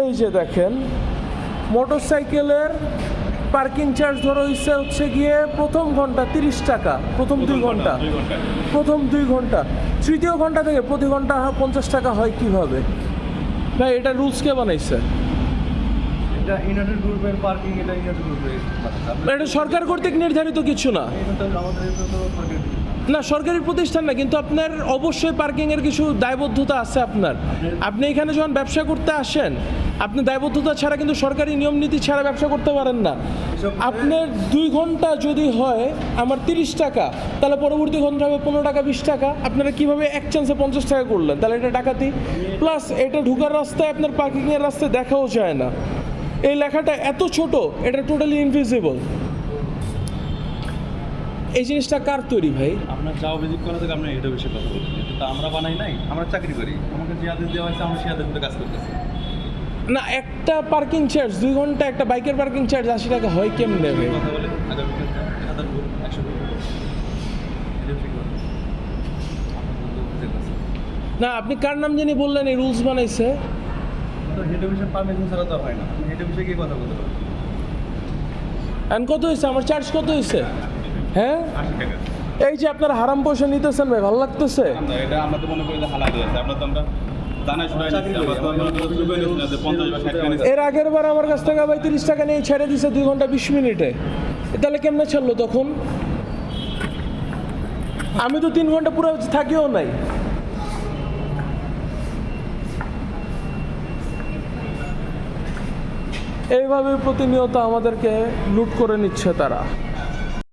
এই যে দেখেন মোটর সাইকেলের পার্কিং চার্জ ধরো হচ্ছে হচ্ছে গিয়ে প্রথম ঘণ্টা তিরিশ টাকা প্রথম দুই ঘণ্টা। প্রথম দুই ঘণ্টা। তৃতীয় ঘণ্টা থেকে প্রতি ঘণ্টা পঞ্চাশ টাকা হয় কীভাবে? ভাই এটা রুলস কে বানাইছে? এটা সরকার কর্তৃক নির্ধারিত কিছু না। না, সরকারি প্রতিষ্ঠান না, কিন্তু আপনার অবশ্যই পার্কিংয়ের কিছু দায়বদ্ধতা আছে আপনার। আপনি এখানে যখন ব্যবসা করতে আসেন, আপনি দায়বদ্ধতা ছাড়া কিন্তু সরকারি নিয়ম নীতি ছাড়া ব্যবসা করতে পারেন না। আপনার দুই ঘণ্টা যদি হয়, আমার তিরিশ টাকা, তাহলে পরবর্তী ঘণ্টা হবে পনেরো টাকা, বিশ টাকা। আপনারা কীভাবে এক চান্সে পঞ্চাশ টাকা করলেন? তাহলে এটা ডাকাতি। প্লাস এটা ঢুকার রাস্তায় আপনার পার্কিংয়ের রাস্তায় দেখাও যায় না। এই লেখাটা এত ছোট, এটা টোটালি ইনভিজিবল এই জিনিসটা কার তৈরি ভাই? আপনার যা অভিযোগ করা থেকে আমরা এটা বিষয়ে কথা বলছি। কিন্তু আমরা বানাই নাই আমরা চাকরি করি। আমাকে যে আদেশ দেওয়া হয়েছে আমরা সেই আদেশ কাজ করতেছি। না একটা পার্কিং চার্জ দুই ঘণ্টা একটা বাইকের পার্কিং চার্জ আশি টাকা হয় কেমনে ভাই? কথা বলে অভিযোগ আছে। না আপনি কার নাম জানি বললেন এই রুলস বানাইছে? তো হেড অফিসের পারমিশন ছাড়া তো হয় না। হেড অফিসে গিয়ে কথা বলতে পারব। এখন কত হয়েছে? আমার চার্জ কত হয়েছে? হ্যাঁ? এই যে আপনার হারাম পয়সা নিতেছেন ভাই ভালো লাগতেছে? এটা আমরা তো মনে করি যে আমরা তো আমরা। এর আগের বার আমার কাছ থেকে ভাই তিরিশ টাকা নিয়ে ছেড়ে দিছে দুই ঘণ্টা বিশ মিনিটে। তাহলে কেমনে ছাড়লো তখন? আমি তো তিন ঘণ্টা পুরো থাকিও নাই। এইভাবে প্রতিনিয়ত আমাদেরকে লুট করে নিচ্ছে তারা।